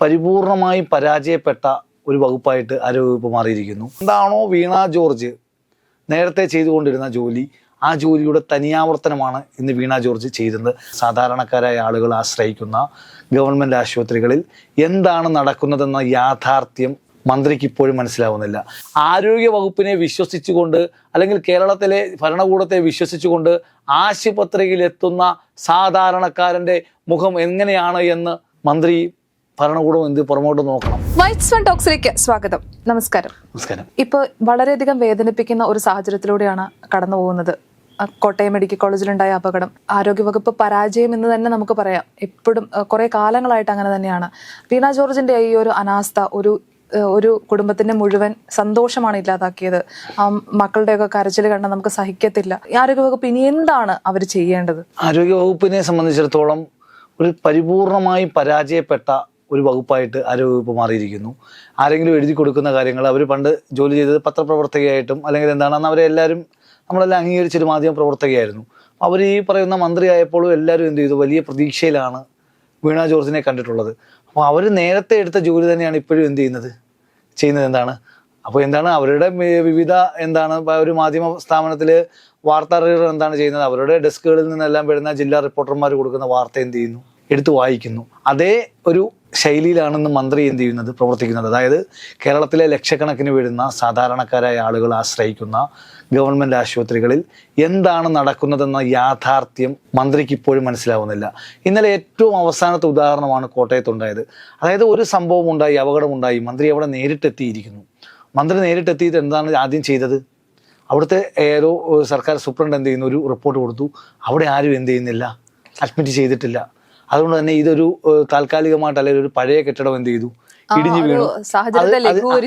പരിപൂർണമായി പരാജയപ്പെട്ട ഒരു വകുപ്പായിട്ട് ആരോഗ്യവകുപ്പ് മാറിയിരിക്കുന്നു. എന്താണോ വീണ ജോർജ് നേരത്തെ ചെയ്തുകൊണ്ടിരുന്ന ജോലി ആ ജോലിയുടെ തനിയാവർത്തനമാണ് ഇന്ന് വീണ ജോർജ് ചെയ്തത്. സാധാരണക്കാരായ ആളുകൾ ആശ്രയിക്കുന്ന ഗവൺമെന്റ് ആശുപത്രികളിൽ എന്താണ് നടക്കുന്നതെന്ന യാഥാർത്ഥ്യം മന്ത്രിക്ക് ഇപ്പോഴും മനസ്സിലാവുന്നില്ല. ആരോഗ്യ വകുപ്പിനെ വിശ്വസിച്ചുകൊണ്ട് അല്ലെങ്കിൽ കേരളത്തിലെ ഭരണകൂടത്തെ വിശ്വസിച്ചുകൊണ്ട് ആശുപത്രിയിൽ എത്തുന്ന സാധാരണക്കാരന്റെ മുഖം എങ്ങനെയാണ് എന്ന് മന്ത്രി ഭരണകൂടം ഇന്ത്യ പുറമോട്ട് നോക്കണം. വൈറ്റ്സ് വൺ ടോക്സിലേക്ക് സ്വാഗതം. നമസ്കാരം. നമസ്കാരം. ഇപ്പോൾ വളരെയധികം വേദനിപ്പിക്കുന്ന ഒരു സാഹചര്യത്തിലൂടെയാണ് കടന്നു പോകുന്നത്. കോട്ടയം മെഡിക്കൽ കോളേജിലുണ്ടായ അപകടം ആരോഗ്യവകുപ്പ് പരാജയം എന്ന് തന്നെ നമുക്ക് പറയാം. എപ്പോഴും കുറെ കാലങ്ങളായിട്ട് അങ്ങനെ തന്നെയാണ്. വീണ ജോർജിന്റെ ഈ ഒരു അനാസ്ഥ ഒരു ഒരു കുടുംബത്തിന്റെ മുഴുവൻ സന്തോഷമാണ് ഇല്ലാതാക്കിയത്. ആ മക്കളുടെയൊക്കെ കരച്ചിൽ കണ്ടാൽ നമുക്ക് സഹിക്കത്തില്ല. ആരോഗ്യവകുപ്പ് ഇനി എന്താണ് അവർ ചെയ്യേണ്ടത്? ആരോഗ്യവകുപ്പിനെ സംബന്ധിച്ചിടത്തോളം ഒരു പരിപൂർണമായി പരാജയപ്പെട്ട ഒരു വകുപ്പായിട്ട് ആരോഗ്യവകുപ്പ് മാറിയിരിക്കുന്നു. ആരെങ്കിലും എഴുതി കൊടുക്കുന്ന കാര്യങ്ങൾ അവർ പണ്ട് ജോലി ചെയ്തത് പത്രപ്രവർത്തകയായിട്ടും അല്ലെങ്കിൽ എന്താണെന്ന് അവരെല്ലാവരും നമ്മളെല്ലാം അംഗീകരിച്ചൊരു മാധ്യമ പ്രവർത്തകയായിരുന്നു. അവർ ഈ പറയുന്ന മന്ത്രിയായപ്പോഴും എല്ലാവരും എന്ത് ചെയ്തു? വലിയ പ്രതീക്ഷയിലാണ് വീണ ജോർജിനെ കണ്ടിട്ടുള്ളത്. അപ്പോൾ അവർ നേരത്തെ എടുത്ത ജോലി തന്നെയാണ് ഇപ്പോഴും എന്ത് ചെയ്യുന്നത്? ചെയ്യുന്നത് എന്താണ്? അപ്പോൾ എന്താണ് അവരുടെ വിവിധ എന്താണ് ഒരു മാധ്യമ സ്ഥാപനത്തിൽ വാർത്താ റീഡർ എന്താണ് ചെയ്യുന്നത്? അവരുടെ ഡെസ്കുകളിൽ നിന്നെല്ലാം വരുന്ന ജില്ലാ റിപ്പോർട്ടർമാർ കൊടുക്കുന്ന വാർത്ത എന്ത് ചെയ്യുന്നു? എടുത്തു വായിക്കുന്നു. അതേ ഒരു ശൈലിയിലാണെന്ന് മന്ത്രി എന്ത് ചെയ്യുന്നത്? പ്രവർത്തിക്കുന്നത്. അതായത് കേരളത്തിലെ ലക്ഷക്കണക്കിന് വരുന്ന സാധാരണക്കാരായ ആളുകൾ ആശ്രയിക്കുന്ന ഗവൺമെന്റ് ആശുപത്രികളിൽ എന്താണ് നടക്കുന്നതെന്ന യാഥാർത്ഥ്യം മന്ത്രിക്ക് ഇപ്പോഴും മനസ്സിലാവുന്നില്ല. ഇന്നലെ ഏറ്റവും അവസാനത്തെ ഉദാഹരണമാണ് കോട്ടയത്തുണ്ടായത് അതായത് ഒരു സംഭവം ഉണ്ടായി അപകടമുണ്ടായി. മന്ത്രി അവിടെ നേരിട്ടെത്തിയിരിക്കുന്നു. മന്ത്രി നേരിട്ടെത്തിയിട്ട് എന്താണ് ആദ്യം ചെയ്തത്? അവിടുത്തെ ഏതോ സർക്കാർ സൂപ്രണ്ട് എന്ത് ചെയ്യുന്നു? ഒരു റിപ്പോർട്ട് കൊടുത്തു. അവിടെ ആരും എന്ത് ചെയ്യുന്നില്ല? അഡ്മിറ്റ് ചെയ്തിട്ടില്ല. അതുകൊണ്ട് തന്നെ ഇതൊരു താൽക്കാലികമായിട്ട് അല്ലെങ്കിൽ ഒരു പഴയ കെട്ടിടം എന്ത് ചെയ്തു? ഇടിഞ്ഞു വീണു.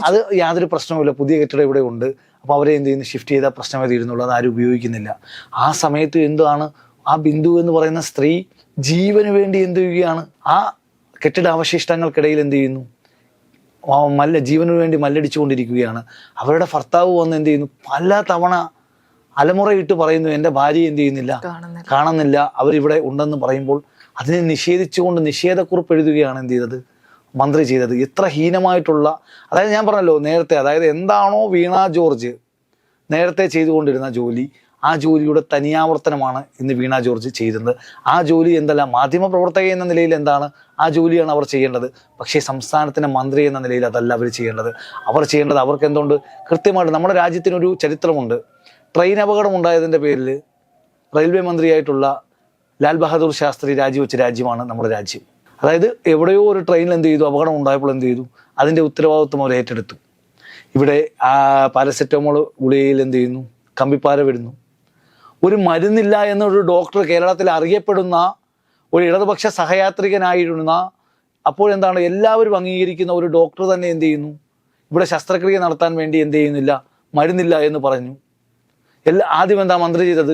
അത് യാതൊരു പ്രശ്നവുമില്ല. പുതിയ കെട്ടിടം ഇവിടെ ഉണ്ട്. അപ്പോൾ അവരെ എന്ത് ചെയ്യുന്നു? ഷിഫ്റ്റ് ചെയ്താൽ പ്രശ്നമേ തീരുന്നുള്ളൂ അത് ആരും ഉപയോഗിക്കുന്നില്ല. ആ സമയത്ത് എന്താണ്? ആ ബിന്ദു എന്ന് പറയുന്ന സ്ത്രീ ജീവന് വേണ്ടി എന്ത് ചെയ്യുകയാണ്? ആ കെട്ടിടാവശിഷ്ടങ്ങൾക്കിടയിൽ എന്ത് ചെയ്യുന്നു? മല്ല ജീവനു വേണ്ടി മല്ലടിച്ചുകൊണ്ടിരിക്കുകയാണ്. അവരുടെ ഭർത്താവ് വന്ന് എന്ത് ചെയ്യുന്നു? പല തവണ അലമുറയിട്ട് പറയുന്നു എന്റെ ഭാര്യ എന്ത് ചെയ്യുന്നില്ല? കാണുന്നില്ല. അവരിവിടെ ഉണ്ടെന്ന് പറയുമ്പോൾ അതിനെ നിഷേധിച്ചുകൊണ്ട് നിഷേധക്കുറിപ്പ് എഴുതുകയാണ് എന്ത് ചെയ്തത്? മന്ത്രി ചെയ്തത്. ഇത്ര ഹീനമായിട്ടുള്ള അതായത് ഞാൻ പറഞ്ഞല്ലോ നേരത്തെ അതായത് എന്താണോ വീണ ജോർജ് നേരത്തെ ചെയ്തുകൊണ്ടിരുന്ന ജോലി ആ ജോലിയുടെ തനിയാവർത്തനമാണ് ഇന്ന് വീണ ജോർജ് ചെയ്തത്. ആ ജോലി എന്തല്ല മാധ്യമ പ്രവർത്തക എന്ന നിലയിൽ എന്താണ്? ആ ജോലിയാണ് അവർ ചെയ്യേണ്ടത്. പക്ഷേ സംസ്ഥാനത്തിന്റെ മന്ത്രി എന്ന നിലയിൽ അതല്ല അവർ ചെയ്യേണ്ടത്. അവർ ചെയ്യേണ്ടത് അവർക്ക് എന്തുകൊണ്ട് കൃത്യമായിട്ട് നമ്മുടെ രാജ്യത്തിനൊരു ചരിത്രമുണ്ട്. ട്രെയിൻ അപകടം ഉണ്ടായതിന്റെ പേരിൽ റെയിൽവേ മന്ത്രിയായിട്ടുള്ള ലാൽ ബഹാദൂർ ശാസ്ത്രി രാജിവെച്ച രാജ്യമാണ് നമ്മുടെ രാജ്യം. അതായത് എവിടെയോ ഒരു ട്രെയിനിൽ എന്ത് ചെയ്തു? അപകടം ഉണ്ടായപ്പോൾ എന്ത് ചെയ്തു? അതിന്റെ ഉത്തരവാദിത്വം അവർ ഏറ്റെടുത്തു. ഇവിടെ ആ പാരസെറ്റമോൾ ഗുളികയിൽ എന്ത് ചെയ്യുന്നു? കമ്പിപ്പാര വിടുന്നു. ഒരു മരുന്നില്ല എന്നൊരു ഡോക്ടർ കേരളത്തിൽ അറിയപ്പെടുന്ന ഒരു ഇടതുപക്ഷ സഹയാത്രികനായിരുന്ന അപ്പോഴെന്താണ് എല്ലാവരും അംഗീകരിക്കുന്ന ഒരു ഡോക്ടർ തന്നെ എന്ത് ചെയ്യുന്നു? ഇവിടെ ശസ്ത്രക്രിയ നടത്താൻ വേണ്ടി എന്ത് ചെയ്യുന്നില്ല? മരുന്നില്ല എന്ന് പറഞ്ഞു. എല്ലാ ആദ്യം എന്താ മന്ത്രി ചെയ്തത്?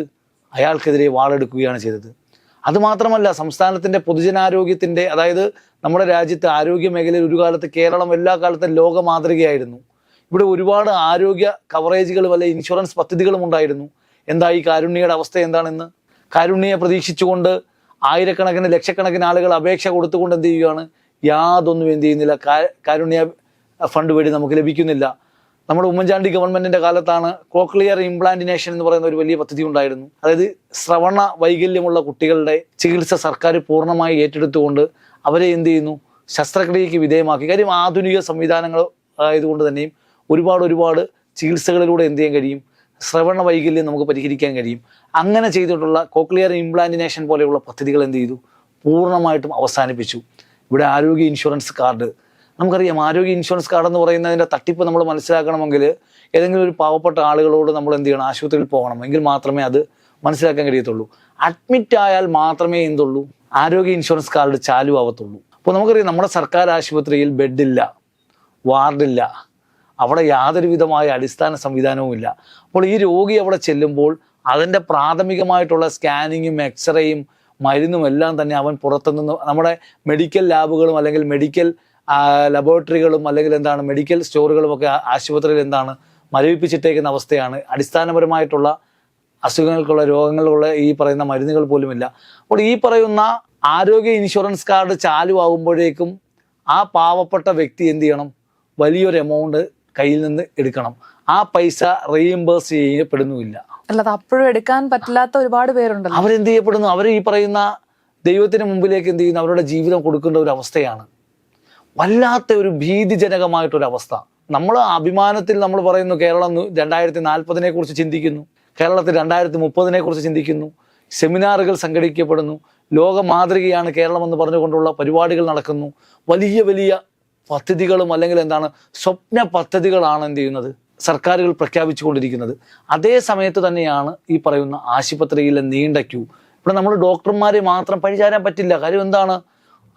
അയാൾക്കെതിരെ വാളെടുക്കുകയാണ് ചെയ്തത്. അതുമാത്രമല്ല സംസ്ഥാനത്തിന്റെ പൊതുജനാരോഗ്യത്തിന്റെ അതായത് നമ്മുടെ രാജ്യത്തെ ആരോഗ്യ മേഖലയിൽ ഒരു കാലത്ത് കേരളം എല്ലാ കാലത്തും ലോക മാതൃകയായിരുന്നു. ഇവിടെ ഒരുപാട് ആരോഗ്യ കവറേജുകളും അല്ലെ ഇൻഷുറൻസ് പദ്ധതികളും ഉണ്ടായിരുന്നു. എന്താ ഈ കാരുണ്യയുടെ അവസ്ഥ എന്താണെന്ന്? കാരുണ്യയെ പ്രതീക്ഷിച്ചുകൊണ്ട് ആയിരക്കണക്കിന് ലക്ഷക്കണക്കിന് ആളുകൾ അപേക്ഷ കൊടുത്തുകൊണ്ട് എന്ത് ചെയ്യുകയാണ്? യാതൊന്നും എന്ത് ചെയ്യുന്നില്ല. കാരുണ്യ ഫണ്ട് വഴി നമുക്ക് ലഭിക്കുന്നില്ല. നമ്മുടെ ഉമ്മൻചാണ്ടി ഗവൺമെന്റിന്റെ കാലത്താണ് കോക്ലിയർ ഇംപ്ലാന്റിനേഷൻ എന്ന് പറയുന്ന ഒരു വലിയ പദ്ധതി ഉണ്ടായിരുന്നു. അതായത് ശ്രവണ വൈകല്യമുള്ള കുട്ടികളുടെ ചികിത്സ സർക്കാർ പൂർണമായി ഏറ്റെടുത്തുകൊണ്ട് അവരെ എന്ത് ചെയ്യുന്നു? ശസ്ത്രക്രിയയ്ക്ക് വിധേയമാക്കി. കാര്യം ആധുനിക സംവിധാനങ്ങൾ ആയതുകൊണ്ട് തന്നെയും ഒരുപാട് ഒരുപാട് ചികിത്സകളിലൂടെ എന്ത് ചെയ്യാൻ കഴിയും? ശ്രവണ വൈകല്യം നമുക്ക് പരിഹരിക്കാൻ കഴിയും. അങ്ങനെ ചെയ്തിട്ടുള്ള കോക്ലിയർ ഇംപ്ലാന്റിനേഷൻ പോലെയുള്ള പദ്ധതികൾ എന്ത് ചെയ്തു? പൂർണമായിട്ടും അവസാനിപ്പിച്ചു. ഇവിടെ ആരോഗ്യ ഇൻഷുറൻസ് കാർഡ് നമുക്കറിയാം ആരോഗ്യ ഇൻഷുറൻസ് കാർഡ് എന്ന് പറയുന്നതിന്റെ തട്ടിപ്പ് നമ്മൾ മനസ്സിലാക്കണമെങ്കിൽ ഏതെങ്കിലും ഒരു പാവപ്പെട്ട ആളുകളോട് നമ്മൾ എന്ത് ചെയ്യണം? ആശുപത്രിയിൽ പോകണം. എങ്കിൽ മാത്രമേ അത് മനസ്സിലാക്കാൻ കഴിയത്തുള്ളൂ. അഡ്മിറ്റ് ആയാൽ മാത്രമേ എന്തുള്ളൂ? ആരോഗ്യ ഇൻഷുറൻസ് കാർഡ് ചാലു ആവത്തുള്ളൂ അപ്പോൾ നമുക്കറിയാം നമ്മുടെ സർക്കാർ ആശുപത്രിയിൽ ബെഡില്ല വാർഡില്ല. അവിടെ യാതൊരു വിധമായ അടിസ്ഥാന സംവിധാനവുമില്ല അപ്പോൾ ഈ രോഗി അവിടെ ചെല്ലുമ്പോൾ അതിന്റെ പ്രാഥമികമായിട്ടുള്ള സ്കാനിങ്ങും എക്സ്റേയും മരുന്നും എല്ലാം തന്നെ അവൻ പുറത്തുനിന്ന് നമ്മുടെ മെഡിക്കൽ ലാബുകളും അല്ലെങ്കിൽ മെഡിക്കൽ ലബോറട്ടറികളും അല്ലെങ്കിൽ എന്താണ് മെഡിക്കൽ സ്റ്റോറുകളും ഒക്കെ ആശുപത്രിയിൽ എന്താണ് മരവിപ്പിച്ചിട്ടേക്കുന്ന അവസ്ഥയാണ്. അടിസ്ഥാനപരമായിട്ടുള്ള അസുഖങ്ങൾക്കുള്ള രോഗങ്ങൾക്കുള്ള ഈ പറയുന്ന മരുന്നുകൾ പോലുമില്ല. അപ്പോൾ ഈ പറയുന്ന ആരോഗ്യ ഇൻഷുറൻസ് കാർഡ് ചാലു ആകുമ്പോഴേക്കും ആ പാവപ്പെട്ട വ്യക്തി എന്ത് ചെയ്യണം? വലിയൊരു എമൗണ്ട് കയ്യിൽ നിന്ന് എടുക്കണം. ആ പൈസ റീഇംബേഴ്സ് ചെയ്യപ്പെടുന്നുമില്ല. അല്ലാതെ അപ്പോഴും എടുക്കാൻ പറ്റില്ലാത്ത ഒരുപാട് പേരുണ്ട് അവരെന്ത് ചെയ്യപ്പെടുന്നു? അവർ ഈ പറയുന്ന ദൈവത്തിന് മുമ്പിലേക്ക് എന്ത് ചെയ്യുന്നു? അവരുടെ ജീവിതം കൊടുക്കേണ്ട ഒരു അവസ്ഥയാണ്. വല്ലാത്ത ഒരു ഭീതിജനകമായിട്ടൊരു അവസ്ഥ നമ്മൾ അഭിമാനത്തിൽ നമ്മൾ പറയുന്നു കേരളം രണ്ടായിരത്തി നാൽപ്പതിനെ കുറിച്ച് ചിന്തിക്കുന്നു. കേരളത്തിൽ രണ്ടായിരത്തി മുപ്പതിനെ കുറിച്ച് ചിന്തിക്കുന്നു. സെമിനാറുകൾ സംഘടിക്കപ്പെടുന്നു. ലോക മാതൃകയാണ് കേരളം എന്ന് പറഞ്ഞുകൊണ്ടുള്ള പരിപാടികൾ നടക്കുന്നു. വലിയ വലിയ പദ്ധതികളും അല്ലെങ്കിൽ എന്താണ് സ്വപ്ന പദ്ധതികളാണ് എന്ത് ചെയ്യുന്നത്? സർക്കാരുകൾ പ്രഖ്യാപിച്ചുകൊണ്ടിരിക്കുന്നത്. അതേ സമയത്ത് തന്നെയാണ് ഈ പറയുന്ന ആശുപത്രിയിലെ നീണ്ട ക്യൂ. ഇവിടെ നമ്മൾ ഡോക്ടർമാരെ മാത്രം പഴിചാരാൻ പറ്റില്ല. കാര്യം എന്താണ്?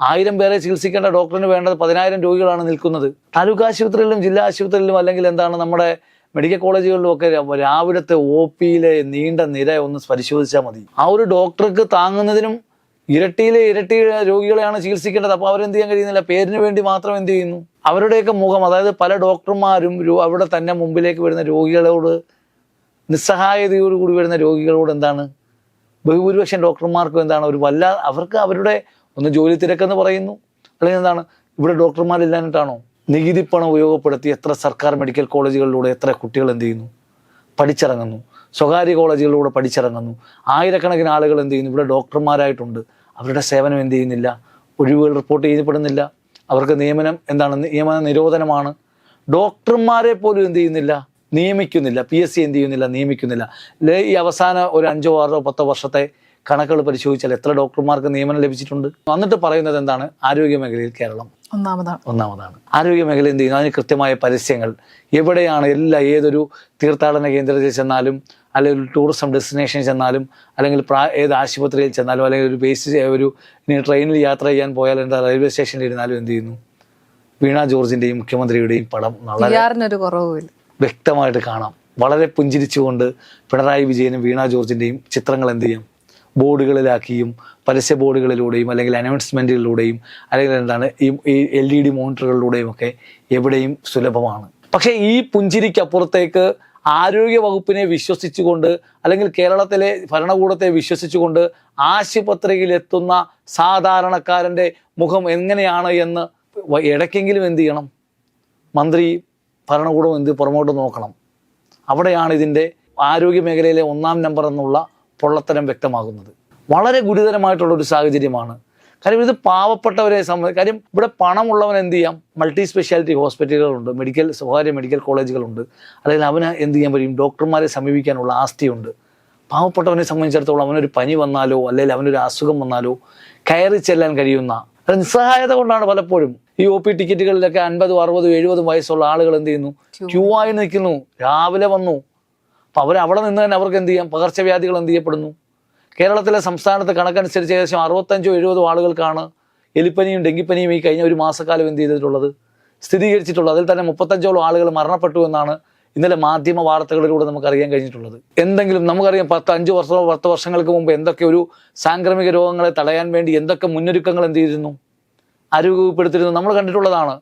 ആയിരം പേരെ ചികിത്സിക്കേണ്ട ഡോക്ടറിന് വേണ്ടത് പതിനായിരം രോഗികളാണ് നിൽക്കുന്നത്. താലൂക്ക് ആശുപത്രിയിലും ജില്ലാ ആശുപത്രിയിലും അല്ലെങ്കിൽ എന്താണ് നമ്മുടെ മെഡിക്കൽ കോളേജുകളിലും ഒക്കെ രാവിലത്തെ ഒ പിയിലെ നീണ്ട നിര ഒന്ന് പരിശോധിച്ചാൽ മതി. ആ ഒരു ഡോക്ടർക്ക് താങ്ങുന്നതിനും ഇരട്ടിയിലെ ഇരട്ടി രോഗികളെയാണ് ചികിത്സിക്കേണ്ടത്. അപ്പോൾ അവരെന്ത് ചെയ്യാൻ കഴിയുന്നില്ല? പേരിന് വേണ്ടി മാത്രം എന്ത് ചെയ്യുന്നു? അവരുടെയൊക്കെ മുഖം അതായത് പല ഡോക്ടർമാരും അവിടെ തന്നെ മുമ്പിലേക്ക് വരുന്ന രോഗികളോട് നിസ്സഹായതയോടുകൂടി വരുന്ന രോഗികളോട് എന്താണ്? ബഹുഭൂരിപക്ഷം ഡോക്ടർമാർക്കും എന്താണ് ഒരു വല്ല അവർക്ക് അവരുടെ ഒന്ന് ജോലി തിരക്കെന്ന് പറയുന്നു. അല്ലെങ്കിൽ എന്താണ് ഇവിടെ ഡോക്ടർമാരില്ലാഞ്ഞിട്ടാണോ നികുതി പണം ഉപയോഗപ്പെടുത്തി എത്ര സർക്കാർ മെഡിക്കൽ കോളേജുകളിലൂടെ എത്ര കുട്ടികൾ എന്ത് ചെയ്യുന്നു? പഠിച്ചിറങ്ങുന്നു. സ്വകാര്യ കോളേജുകളിലൂടെ പഠിച്ചിറങ്ങുന്നു. ആയിരക്കണക്കിന് ആളുകൾ എന്ത് ചെയ്യുന്നു? ഇവിടെ ഡോക്ടർമാരായിട്ടുണ്ട്. അവരുടെ സേവനം എന്ത് ചെയ്യുന്നില്ല? ഒഴിവുകൾ റിപ്പോർട്ട് ചെയ്യപ്പെടുന്നില്ല. അവർക്ക് നിയമനം എന്താണ്? നിയമന നിരോധനമാണ്. ഡോക്ടർമാരെ പോലും എന്ത് ചെയ്യുന്നില്ല? നിയമിക്കുന്നില്ല. പി എസ് സി എന്ത് ചെയ്യുന്നില്ല? നിയമിക്കുന്നില്ല. ഈ അവസാന ഒരു അഞ്ചോ ആറോ പത്തോ വർഷത്തെ കണക്കുകൾ പരിശോധിച്ചാൽ എത്ര ഡോക്ടർമാർക്ക് നിയമനം ലഭിച്ചിട്ടുണ്ട്? എന്നിട്ട് പറയുന്നത് എന്താണ്? ആരോഗ്യ മേഖലയിൽ കേരളം. ഒന്നാമതാണ്. ഒന്നാമതാണ്. ആരോഗ്യ മേഖല എന്ത് ചെയ്യുന്നു? അതിന് കൃത്യമായ പരസ്യങ്ങൾ. എവിടെയാണ് എല്ലാ ഏതൊരു തീർത്ഥാടന കേന്ദ്രത്തിൽ ചെന്നാലും അല്ലെങ്കിൽ ഒരു ടൂറിസം ഡെസ്റ്റിനേഷൻ ചെന്നാലും അല്ലെങ്കിൽ പ്രാ ഏത് ആശുപത്രിയിൽ ചെന്നാലും അല്ലെങ്കിൽ ഒരു ബേസ് ഒരു ഇനി ട്രെയിനിൽ യാത്ര ചെയ്യാൻ പോയാൽ എന്താ? റെയിൽവേ സ്റ്റേഷനിൽ ഇരുന്നാലും എന്ത് ചെയ്യുന്നു? വീണ ജോർജിന്റെയും മുഖ്യമന്ത്രിയുടെയും പടം വളരെ വ്യക്തമായിട്ട് കാണാം. വളരെ പുഞ്ചിരിച്ചുകൊണ്ട് പിണറായി വിജയനും വീണ ജോർജിന്റെയും ചിത്രങ്ങൾ എന്ത് ചെയ്യും? ബോർഡുകളിലാക്കിയും പരസ്യ ബോർഡുകളിലൂടെയും അല്ലെങ്കിൽ അനൗൺസ്മെന്റുകളിലൂടെയും അല്ലെങ്കിൽ എന്താണ് ഈ എൽ ഇ ഡി മോണിറ്ററുകളിലൂടെയും ഒക്കെ എവിടെയും സുലഭമാണ്. പക്ഷേ ഈ പുഞ്ചിരിക്കപ്പുറത്തേക്ക് ആരോഗ്യ വകുപ്പിനെ വിശ്വസിച്ചുകൊണ്ട് അല്ലെങ്കിൽ കേരളത്തിലെ ഭരണകൂടത്തെ വിശ്വസിച്ചുകൊണ്ട് ആശുപത്രിയിൽ എത്തുന്ന സാധാരണക്കാരന്റെ മുഖം എങ്ങനെയാണ് എന്ന് ഇടയ്ക്കെങ്കിലും എന്ത് ചെയ്യണം? മന്ത്രി ഭരണകൂടം എന്ത് പുറമോട്ട് നോക്കണം. അവിടെയാണ് ഇതിന്റെ ആരോഗ്യ മേഖലയിലെ ഒന്നാം നമ്പർ എന്നുള്ള പൊള്ളത്തരം വ്യക്തമാകുന്നത്. വളരെ ഗുരുതരമായിട്ടുള്ള ഒരു സാഹചര്യമാണ്. കാര്യം ഇത് പാവപ്പെട്ടവരെ സംബന്ധിച്ച് കാര്യം ഇവിടെ പണമുള്ളവൻ എന്ത് ചെയ്യാം? മൾട്ടി സ്പെഷ്യാലിറ്റി ഹോസ്പിറ്റലുകളുണ്ട് മെഡിക്കൽ സ്വകാര്യ മെഡിക്കൽ കോളേജുകളുണ്ട്. അല്ലെങ്കിൽ അവന് എന്ത് ചെയ്യാൻ കഴിയും ഡോക്ടർമാരെ സമീപിക്കാനുള്ള ആസ്തിയുണ്ട്. പാവപ്പെട്ടവനെ സംബന്ധിച്ചിടത്തോളം അവനൊരു പനി വന്നാലോ അല്ലെങ്കിൽ അവനൊരു അസുഖം വന്നാലോ കയറി ചെല്ലാൻ കഴിയുന്ന അത് നിസ്സഹായത കൊണ്ടാണ് പലപ്പോഴും. ഈ ഒ പി ടിക്കറ്റുകളിലൊക്കെ അൻപതും അറുപതും എഴുപതും വയസ്സുള്ള ആളുകൾ എന്ത് ചെയ്യുന്നു? ക്യൂ ആയി നിൽക്കുന്നു. രാവിലെ വന്നു. അപ്പോൾ അവർ അവിടെ നിന്ന് തന്നെ അവർക്ക് എന്ത് ചെയ്യാം? പകർച്ചവ്യാധികൾ എന്ത് ചെയ്യപ്പെടുന്നു? കേരളത്തിലെ സംസ്ഥാനത്ത് കണക്കനുസരിച്ച് ഏകദേശം അറുപത്തഞ്ചോ എഴുപതോ ആളുകൾക്കാണ് എലിപ്പനിയും ഡെങ്കിപ്പനിയും ഈ കഴിഞ്ഞ ഒരു മാസക്കാലം എന്ത് ചെയ്തിട്ടുള്ളത്? സ്ഥിരീകരിച്ചിട്ടുള്ളത്. അതിൽ തന്നെ മുപ്പത്തഞ്ചോളം ആളുകൾ മരണപ്പെട്ടു എന്നാണ് ഇന്നലെ മാധ്യമ വാർത്തകളിലൂടെ നമുക്ക് അറിയാൻ കഴിഞ്ഞിട്ടുള്ളത്. എന്തെങ്കിലും നമുക്കറിയാം പത്ത് അഞ്ച് വർഷമോ പത്ത് വർഷങ്ങൾക്ക് മുമ്പ് എന്തൊക്കെ ഒരു സാംക്രമിക രോഗങ്ങളെ തടയാൻ വേണ്ടി എന്തൊക്കെ മുന്നൊരുക്കങ്ങൾ എന്ത് ചെയ്തിരുന്നു? ആരോഗ്യപ്പെടുത്തിരുന്നു നമ്മൾ കണ്ടിട്ടുള്ളതാണ്.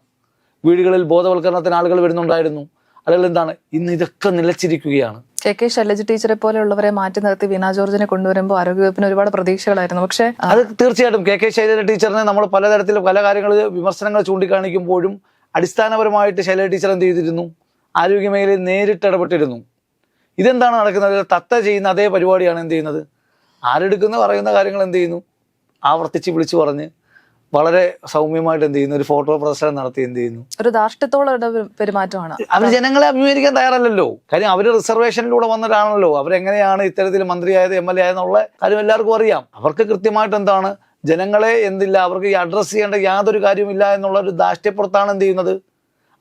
വീടുകളിൽ ബോധവൽക്കരണത്തിന് ആളുകൾ വരുന്നുണ്ടായിരുന്നു. അല്ലെങ്കിൽ എന്താണ്? ഇന്ന് ഇതൊക്കെ നിലച്ചിരിക്കുകയാണ്. കെ കെ ശൈലജ ടീച്ചറെ പോലെയുള്ളവരെ മാറ്റി നിർത്തി വീണ ജോർജിനെ കൊണ്ടുവരുമ്പോൾ ആരോഗ്യവകുപ്പിന് ഒരുപാട് പ്രതീക്ഷകളായിരുന്നു. പക്ഷേ അത് തീർച്ചയായിട്ടും കെ കെ ശൈലജ ടീച്ചറിനെ നമ്മൾ പലതരത്തിൽ പല കാര്യങ്ങൾ വിമർശനങ്ങൾ ചൂണ്ടിക്കാണിക്കുമ്പോഴും അടിസ്ഥാനപരമായിട്ട് ശൈലജ ടീച്ചർ എന്ത് ചെയ്തിരുന്നു? ആരോഗ്യ മേഖലയിൽ നേരിട്ട് ഇടപെട്ടിരുന്നു. ഇതെന്താണ് നടക്കുന്നത്? തത്ത ചെയ്യുന്ന അതേ പരിപാടിയാണ് എന്ത് ചെയ്യുന്നത്? ആരെടുക്കുന്ന പറയുന്ന കാര്യങ്ങൾ എന്ത് ചെയ്യുന്നു? ആവർത്തിച്ച് വിളിച്ചു പറഞ്ഞ് വളരെ സൗമ്യമായിട്ട് എന്ത് ചെയ്യുന്നു? ഒരു ഫോട്ടോ പ്രദർശനം നടത്തി എന്ത് ചെയ്യുന്നു? ഒരു ധാർഷ്ട്യത്തോടെ പെരുമാറ്റമാണ്. അവർ ജനങ്ങളെ അഭിമുഖീകരിക്കാൻ തയ്യാറല്ലല്ലോ. കാര്യം അവർ റിസർവേഷനിലൂടെ വന്നിട്ടാണല്ലോ അവരെങ്ങനെയാണ് ഇത്തരത്തിൽ മന്ത്രിയായത് എം എൽ എ ആയെന്നുള്ള കാര്യം എല്ലാവർക്കും അറിയാം. അവർക്ക് കൃത്യമായിട്ട് എന്താണ്? ജനങ്ങളെ എന്തില്ല? അവർക്ക് ഈ അഡ്രസ്സ് ചെയ്യേണ്ട യാതൊരു കാര്യമില്ല എന്നുള്ള ഒരു ധാർഷ്ട്യപ്പുറത്താണ് എന്ത് ചെയ്യുന്നത്?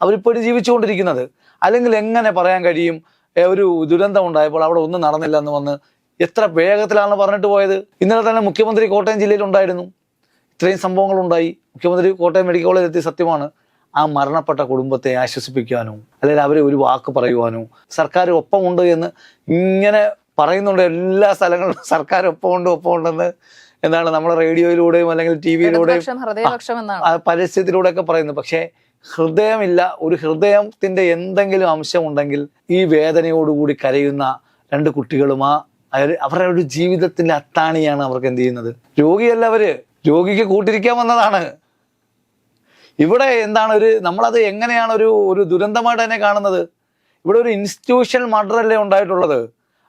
അവരിപ്പോഴും ജീവിച്ചുകൊണ്ടിരിക്കുന്നത്. അല്ലെങ്കിൽ എങ്ങനെ പറയാൻ കഴിയും? ഒരു ദുരന്തം ഉണ്ടായപ്പോൾ അവിടെ ഒന്നും നടന്നില്ല എന്ന് വന്ന് എത്ര വേഗത്തിലാണ് പറഞ്ഞിട്ട് പോയത്? ഇന്നലെ തന്നെ മുഖ്യമന്ത്രി കോട്ടയം ജില്ലയിൽ ഉണ്ടായിരുന്നു. ഇത്രയും സംഭവങ്ങളുണ്ടായി. മുഖ്യമന്ത്രി കോട്ടയം മെഡിക്കൽ കോളേജിൽ എത്തിയ സത്യമാണ്. ആ മരണപ്പെട്ട കുടുംബത്തെ ആശ്വസിപ്പിക്കാനോ അല്ലെങ്കിൽ അവരെ ഒരു വാക്ക് പറയുവാനോ സർക്കാർ ഒപ്പമുണ്ട് എന്ന് ഇങ്ങനെ പറയുന്നുണ്ട്. എല്ലാ സ്ഥലങ്ങളിലും സർക്കാർ ഒപ്പമുണ്ട് ഒപ്പമുണ്ടെന്ന് എന്താണ് നമ്മുടെ റേഡിയോയിലൂടെയും അല്ലെങ്കിൽ ടി വിയിലൂടെയും ഇടതുപക്ഷം ഹൃദയപക്ഷം എന്നാണ്. ആ പരസ്യത്തിലൂടെ ഒക്കെ പറയുന്നു പക്ഷേ ഹൃദയമില്ല. ഒരു ഹൃദയത്തിന്റെ എന്തെങ്കിലും അംശം ഉണ്ടെങ്കിൽ ഈ വേദനയോടുകൂടി കരയുന്ന രണ്ട് കുട്ടികളും ആ അവർ അവരുടെ ഒരു ജീവിതത്തിന്റെ അത്താണിയാണ് അവർക്ക് എന്ത് ചെയ്യുന്നത്. രോഗിയല്ല അവർ. രോഗിക്ക് കൂട്ടിരിക്കാൻ വന്നതാണ്. ഇവിടെ എന്താണ് ഒരു നമ്മളത് എങ്ങനെയാണ് ഒരു ഒരു ദുരന്തമായിട്ട് തന്നെ കാണുന്നത്? ഇവിടെ ഒരു ഇൻസ്റ്റിറ്റ്യൂഷണൽ മർഡർ അല്ലേ ഉണ്ടായിട്ടുള്ളത്?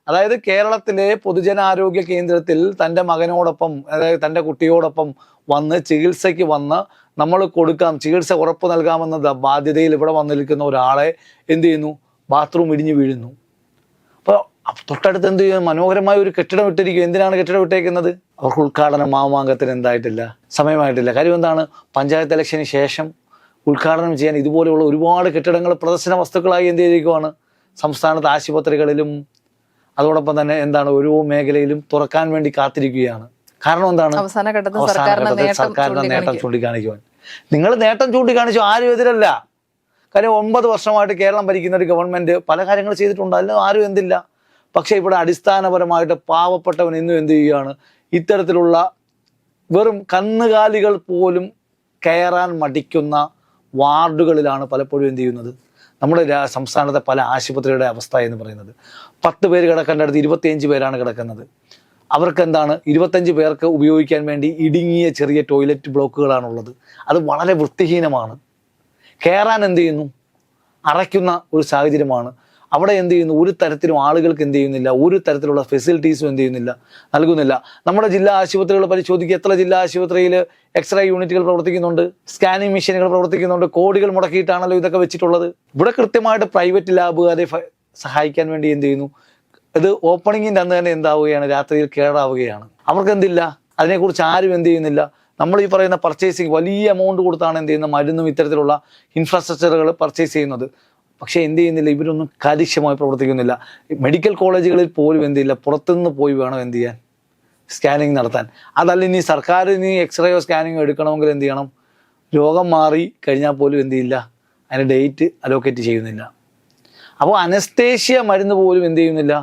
അതായത് കേരളത്തിലെ പൊതുജനാരോഗ്യ കേന്ദ്രത്തിൽ തന്റെ മകനോടൊപ്പം അതായത് തന്റെ കുട്ടിയോടൊപ്പം വന്ന് ചികിത്സയ്ക്ക് വന്ന് നമ്മൾ കൊടുക്കാം ചികിത്സ ഉറപ്പ് നൽകാമെന്ന ബാധ്യതയിൽ ഇവിടെ വന്നിരിക്കുന്ന ഒരാളെ എന്ത് ചെയ്യുന്നു? ബാത്റൂം ഇടിഞ്ഞു വീഴുന്നു. അപ്പോൾ തൊട്ടടുത്ത് എന്ത് ചെയ്യുക മനോഹരമായ ഒരു കെട്ടിടം ഇട്ടിരിക്കും. എന്തിനാണ് കെട്ടിടം ഇട്ടേക്കുന്നത്? അവർക്ക് ഉദ്ഘാടനം മാമാങ്കത്തിന് എന്തായിട്ടില്ല. സമയമായിട്ടില്ല. കാര്യം എന്താണ്? പഞ്ചായത്ത് ഇലക്ഷന് ശേഷം ഉദ്ഘാടനം ചെയ്യാൻ ഇതുപോലെയുള്ള ഒരുപാട് കെട്ടിടങ്ങൾ പ്രദർശന വസ്തുക്കളായി എന്ത് ചെയ്തിരിക്കുവാണ്? സംസ്ഥാനത്ത് ആശുപത്രികളിലും അതോടൊപ്പം തന്നെ എന്താണ്? ഓരോ മേഖലയിലും തുറക്കാൻ വേണ്ടി കാത്തിരിക്കുകയാണ്. കാരണം എന്താണ്? അവസാന ഘട്ടത്തിൽ സർക്കാരിന്റെ നേട്ടം ചൂണ്ടിക്കാണിക്കും. ചൂണ്ടിക്കാണിക്കുവാൻ. നിങ്ങൾ നേട്ടം ചൂണ്ടിക്കാണിച്ചു ആരും എതിരല്ല. കാര്യം ഒമ്പത് വർഷമായിട്ട് കേരളം ഭരിക്കുന്ന ഒരു ഗവൺമെന്റ് പല കാര്യങ്ങൾ ചെയ്തിട്ടുണ്ട്. അതിലും ആരും എന്തില്ല. പക്ഷേ ഇവിടെ അടിസ്ഥാനപരമായിട്ട് പാവപ്പെട്ടവൻ ഇന്നും എന്ത് ചെയ്യുകയാണ്? ഇത്തരത്തിലുള്ള വെറും കന്നുകാലികൾ പോലും കയറാൻ മടിക്കുന്ന വാർഡുകളിലാണ് പലപ്പോഴും എന്ത് ചെയ്യുന്നത്? നമ്മുടെ സംസ്ഥാനത്തെ പല ആശുപത്രിയുടെ അവസ്ഥ എന്ന് പറയുന്നത്. പത്ത് പേര് കിടക്കേണ്ട അടുത്ത് ഇരുപത്തിയഞ്ച് പേരാണ് കിടക്കുന്നത്. അവർക്ക് എന്താണ് ഇരുപത്തഞ്ച് പേർക്ക് ഉപയോഗിക്കാൻ വേണ്ടി ഇടുങ്ങിയ ചെറിയ ടോയ്ലറ്റ് ബ്ലോക്കുകളാണുള്ളത്. അത് വളരെ വൃത്തിഹീനമാണ്. കയറാൻ എന്ത് ചെയ്യുന്നു? അറയ്ക്കുന്ന ഒരു സാഹചര്യമാണ്. അവിടെ എന്ത് ചെയ്യുന്നു? ഒരു തരത്തിലും ആളുകൾക്ക് എന്ത് ചെയ്യുന്നില്ല. ഒരു തരത്തിലുള്ള ഫെസിലിറ്റീസും എന്ത് ചെയ്യുന്നില്ല. നൽകുന്നില്ല. നമ്മുടെ ജില്ലാ ആശുപത്രികൾ പരിശോധിക്കുക. എത്ര ജില്ലാ ആശുപത്രിയിൽ എക്സ്റേ യൂണിറ്റുകൾ പ്രവർത്തിക്കുന്നുണ്ട്? സ്കാനിങ് മെഷീനുകൾ പ്രവർത്തിക്കുന്നുണ്ട്? കോടികൾ മുടക്കിയിട്ടാണല്ലോ ഇതൊക്കെ വെച്ചിട്ടുള്ളത്. ഇവിടെ കൃത്യമായിട്ട് പ്രൈവറ്റ് ലാബുകാരെ സഹായിക്കാൻ വേണ്ടി എന്ത് ചെയ്യുന്നു? ഇത് ഓപ്പണിങ്ങിന്റെ അന്ന് തന്നെ എന്താവുകയാണ്? രാത്രിയിൽ കേടാവുകയാണ്. അവർക്ക് എന്തില്ല അതിനെക്കുറിച്ച് ആരും എന്ത് ചെയ്യുന്നില്ല. നമ്മൾ ഈ പറയുന്ന പർച്ചേസിങ് വലിയ എമൗണ്ട് കൊടുത്താണ് എന്ത് ചെയ്യുന്ന മരുന്നും ഇത്തരത്തിലുള്ള ഇൻഫ്രാസ്ട്രക്ചറുകൾ പർച്ചേസ് ചെയ്യുന്നത്. പക്ഷേ എന്ത് ചെയ്യുന്നില്ല ഇവരൊന്നും കാര്യക്ഷമമായി പ്രവർത്തിക്കുന്നില്ല. മെഡിക്കൽ കോളേജുകളിൽ പോലും എന്തില്ല പുറത്തുനിന്ന് പോയി വേണം എന്ത് ചെയ്യാൻ സ്കാനിങ് നടത്താൻ. അതല്ല ഇനി സർക്കാർ ഇനി എക്സ്റേയോ സ്കാനിങ്ങോ എടുക്കണമെങ്കിൽ എന്ത് ചെയ്യണം? രോഗം മാറി കഴിഞ്ഞാൽ പോലും എന്ത് ചെയ്യില്ല അതിന് ഡേറ്റ് അലോക്കേറ്റ് ചെയ്യുന്നില്ല. അപ്പോൾ അനസ്തേഷ്യ മരുന്ന് പോലും എന്ത് ചെയ്യുന്നില്ല.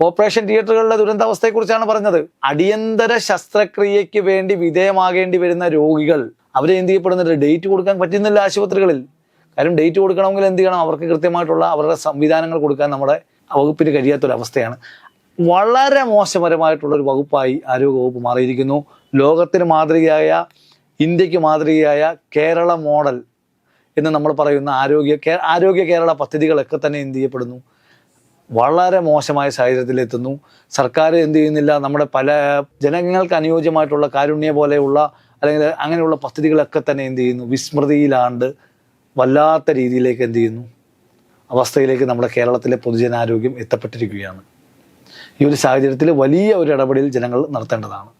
ഓപ്പറേഷൻ തിയേറ്ററുകളിലെ ദുരന്താവസ്ഥയെക്കുറിച്ചാണ് പറഞ്ഞത്. അടിയന്തര ശസ്ത്രക്രിയയ്ക്ക് വേണ്ടി വിധേയമാകേണ്ടി വരുന്ന രോഗികൾ അവരെ എന്ത് ചെയ്യപ്പെടുന്നുണ്ട്? ഡേറ്റ് കൊടുക്കാൻ പറ്റുന്നില്ല ആശുപത്രികളിൽ. കാര്യം ഡേറ്റ് കൊടുക്കണമെങ്കിൽ എന്ത് ചെയ്യണം? അവർക്ക് കൃത്യമായിട്ടുള്ള അവരുടെ സംവിധാനങ്ങൾ കൊടുക്കാൻ നമ്മുടെ വകുപ്പിന് കഴിയാത്തൊരവസ്ഥയാണ്. വളരെ മോശപരമായിട്ടുള്ള ഒരു വകുപ്പായി ആരോഗ്യവകുപ്പ് മാറിയിരിക്കുന്നു. ലോകത്തിന് മാതൃകയായ ഇന്ത്യയ്ക്ക് മാതൃകയായ കേരള മോഡൽ എന്ന് നമ്മൾ പറയുന്ന ആരോഗ്യ ആരോഗ്യ കേരള പദ്ധതികളൊക്കെ തന്നെ എന്ത് ചെയ്യപ്പെടുന്നു? വളരെ മോശമായ സാഹചര്യത്തിലെത്തുന്നു. സർക്കാർ എന്ത് ചെയ്യുന്നില്ല? നമ്മുടെ പല ജനങ്ങൾക്ക് അനുയോജ്യമായിട്ടുള്ള കാരുണ്യ പോലെയുള്ള അല്ലെങ്കിൽ അങ്ങനെയുള്ള പദ്ധതികളൊക്കെ തന്നെ എന്ത് ചെയ്യുന്നു? വിസ്മൃതിയിലാണ്ട് വല്ലാത്ത രീതിയിലേക്ക് എന്ത് ചെയ്യുന്നു? അവസ്ഥയിലേക്ക് നമ്മുടെ കേരളത്തിലെ പൊതുജനാരോഗ്യം എത്തപ്പെട്ടിരിക്കുകയാണ്. ഈ ഒരു സാഹചര്യത്തിൽ വലിയ ഒരു ഇടപെടൽ ജനങ്ങൾ നടത്തേണ്ടതാണ്.